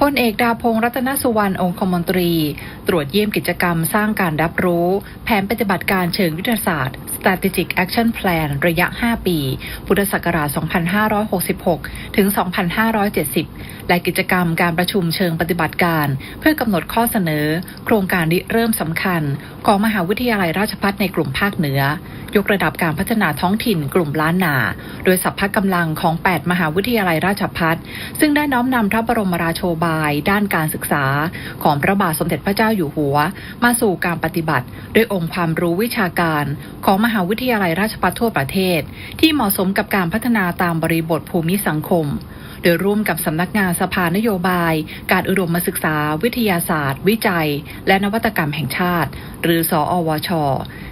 พลเอกดาพงศ์รัตนสุวรรณองคมนตรี ตรวจเยี่ยมกิจกรรมสร้างการรับรู้ แผนปฏิบัติการเชิงยุทธศาสตร์ Strategic Action Plan ระยะ 5 ปี พุทธศักราช 2566 ถึง 2570 และกิจกรรมการประชุมเชิงปฏิบัติการ เพื่อกำหนดข้อเสนอ โครงการริเริ่มสำคัญ ของมหาวิทยาลัยราชภัฏในกลุ่มภาคเหนือ ยกระดับการพัฒนาท้องถิ่นกลุ่มล้านนา โดยสัพพะกำลังของ 8 มหาวิทยาลัยราชภัฏซึ่งได้น้อมนำพระบรมราโชบาย ด้านการศึกษา ของพระบาทสมเด็จพระเจ้าอยู่หัว มาสู่การปฏิบัติด้วยองค์ความรู้วิชาการ ของมหาวิทยาลัยราชภัฏทั่วประเทศ ที่เหมาะสมกับการพัฒนาตามบริบทภูมิสังคม โดยร่วมกับสำนักงานสภานโยบาย การอุดมศึกษา วิทยาศาสตร์ วิจัย และนวัตกรรมแห่งชาติ หรือสออวช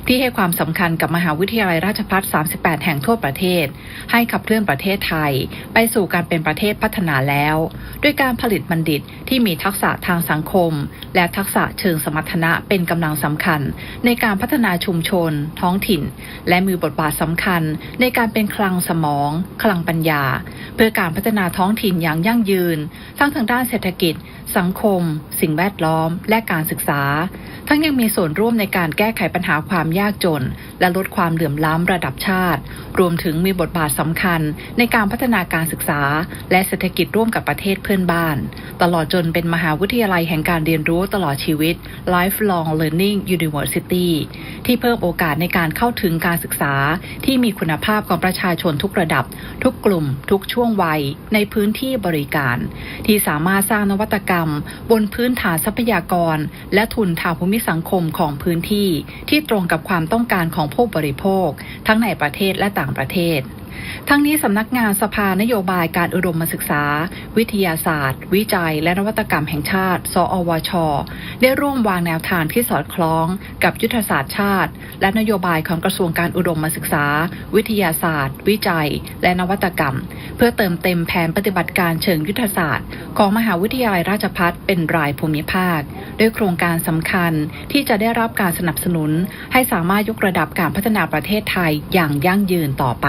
ที่ให้ความสำคัญกับมหาวิทยาลัยราชภัฏ38 แห่งทั่วประเทศ ให้ขับเคลื่อนประเทศไทย ไปสู่การเป็นประเทศพัฒนาแล้ว ด้วยการผลิตบัณฑิตที่มีทักษะทางสังคม และทักษะเชิงสมรรถนะเป็นกำลังสำคัญ ในการพัฒนาชุมชน ท้องถิ่น และมีบทบาทสำคัญ ในการเป็นคลังสมอง คลังปัญญา เพื่อการพัฒนาท้องถิ่นอย่างยั่งยืน ทั้งทางด้านเศรษฐกิจ สังคม สิ่งแวดล้อม และการศึกษา ทั้งยังมีส่วนร่วมในการแก้ไขปัญหาความยากจน และลดความเหลื่อมล้ำระดับชาติ รวมถึงมีบทบาทสำคัญในการพัฒนาการศึกษา และเศรษฐกิจร่วมกับประเทศเพื่อนบ้าน ตลอดจนเป็นมหาวิทยาลัยแห่งการเรียนรู้ตลอดชีวิต Lifelong Learning University ที่เพิ่มโอกาสในการเข้าถึงการศึกษา ที่มีคุณภาพของประชาชนทุกระดับ ทุกกลุ่ม ทุกช่วงวัย ในพื้นที่บริการ ที่สามารถสร้างนวัตกรรมบนพื้นฐานทรัพยากร และทุนทางภูมิสังคมของพื้นที่ ที่ตรงกับความต้องการของผู้บริโภค ทั้งในประเทศและต่างประเทศ ทั้งนี้สำนักงานสภานโยบายการอุดมศึกษา วิทยาศาสตร์ วิจัย และนวัตกรรมแห่งชาติ สอวช ได้ร่วมวางแนวทางที่สอดคล้อง กับยุทธศาสตร์ชาติ และนโยบายของกระทรวงการอุดมศึกษา วิทยาศาสตร์ วิจัย และนวัตกรรม เพื่อเติมเต็มแผนปฏิบัติการเชิงยุทธศาสตร์ ของมหาวิทยาลัยราชภัฏเป็นรายภูมิภาคด้วยโครงการสำคัญที่จะได้รับการสนับสนุน ให้สามารถยกระดับการพัฒนาประเทศไทยอย่างยั่งยืนต่อไป